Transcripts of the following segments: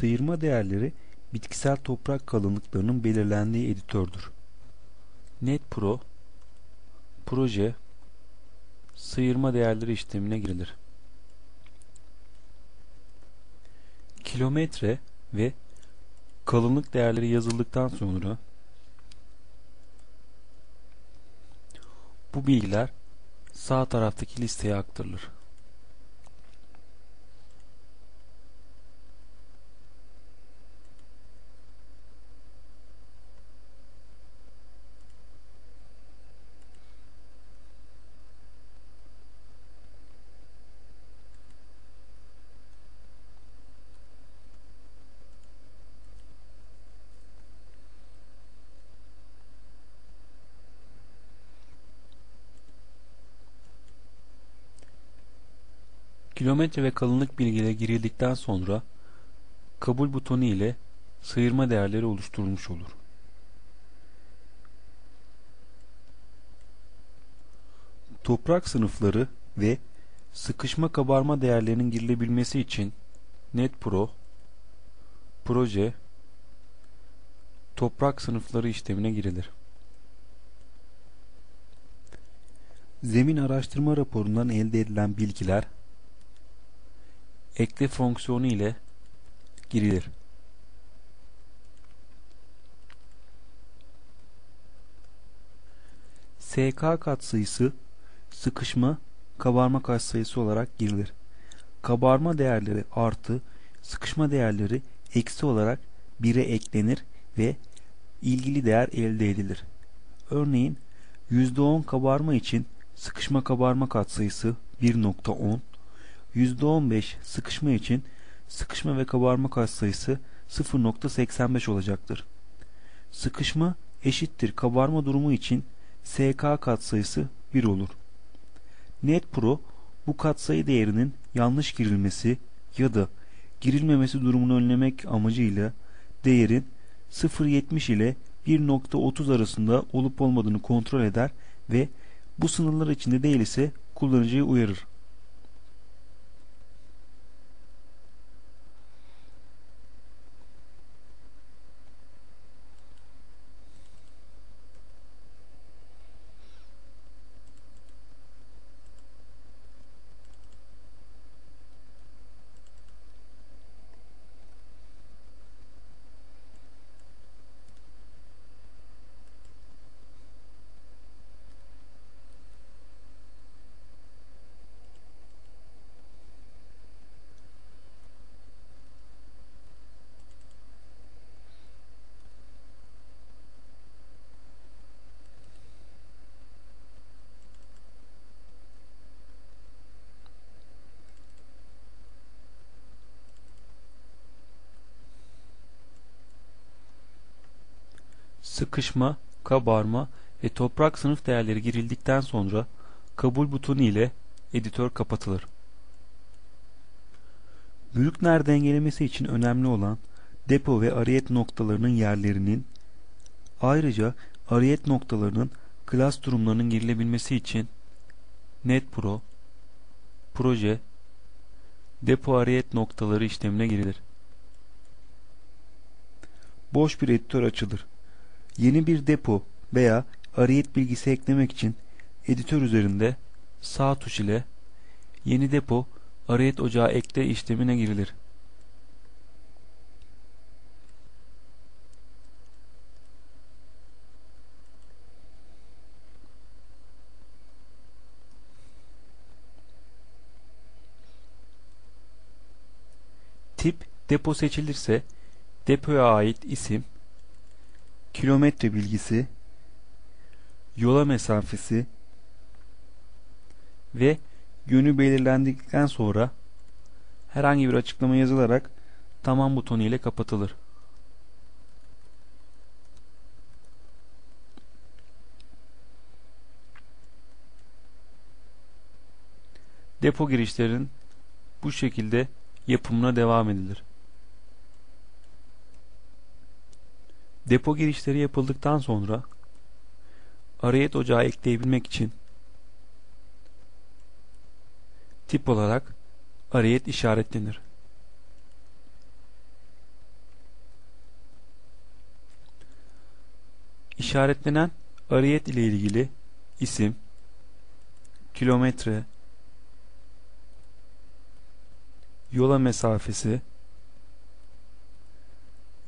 Sıyırma değerleri bitkisel toprak kalınlıklarının belirlendiği editördür. NetPro proje sıyırma değerleri işlemine girilir. Kilometre ve kalınlık değerleri yazıldıktan sonra bu bilgiler sağ taraftaki listeye aktarılır. Kilometre ve kalınlık bilgileri girildikten sonra kabul butonu ile sıyırma değerleri oluşturulmuş olur. Toprak sınıfları ve sıkışma kabarma değerlerinin girilebilmesi için NetPro proje toprak sınıfları işlemine girilir. Zemin araştırma raporundan elde edilen bilgiler ekle fonksiyonu ile girilir. SK katsayısı sıkışma kabarma katsayısı olarak girilir. Kabarma değerleri artı sıkışma değerleri eksi olarak 1'e eklenir ve ilgili değer elde edilir. Örneğin %10 kabarma için sıkışma kabarma katsayısı 1.10 %15 sıkışma için sıkışma ve kabarma katsayısı 0.85 olacaktır. Sıkışma eşittir kabarma durumu için SK katsayısı 1 olur. NetPro bu katsayı değerinin yanlış girilmesi ya da girilmemesi durumunu önlemek amacıyla değerin 0.70 ile 1.30 arasında olup olmadığını kontrol eder ve bu sınırlar içinde değil ise kullanıcıyı uyarır. Sıkışma, kabarma ve toprak sınıf değerleri girildikten sonra kabul butonu ile editör kapatılır. Brückner dengelemesi için önemli olan depo ve ariyet noktalarının yerlerinin ayrıca ariyet noktalarının klas durumlarının girilebilmesi için NetPro proje depo ariyet noktaları işlemine girilir. Boş bir editör açılır. Yeni bir depo veya arayet bilgisi eklemek için editör üzerinde sağ tuş ile yeni depo arayet ocağı ekle işlemine girilir. Tip depo seçilirse depoya ait isim kilometre bilgisi, yola mesafesi ve yönü belirlendikten sonra herhangi bir açıklama yazılarak tamam butonu ile kapatılır. Depo girişlerinin bu şekilde yapımına devam edilir. Depo girişleri yapıldıktan sonra arayet ocağı ekleyebilmek için tip olarak arayet işaretlenir. İşaretlenen arayet ile ilgili isim, kilometre, yola mesafesi,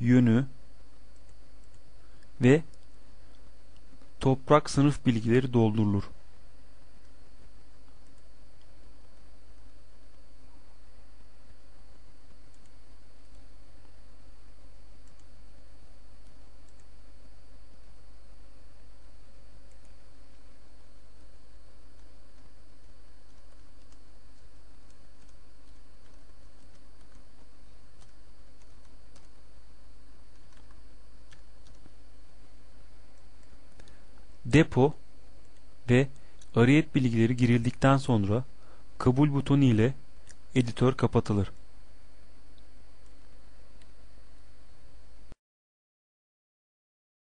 yönü, ve toprak sınıf bilgileri doldurulur. Depo ve arayet bilgileri girildikten sonra kabul butonu ile editör kapatılır.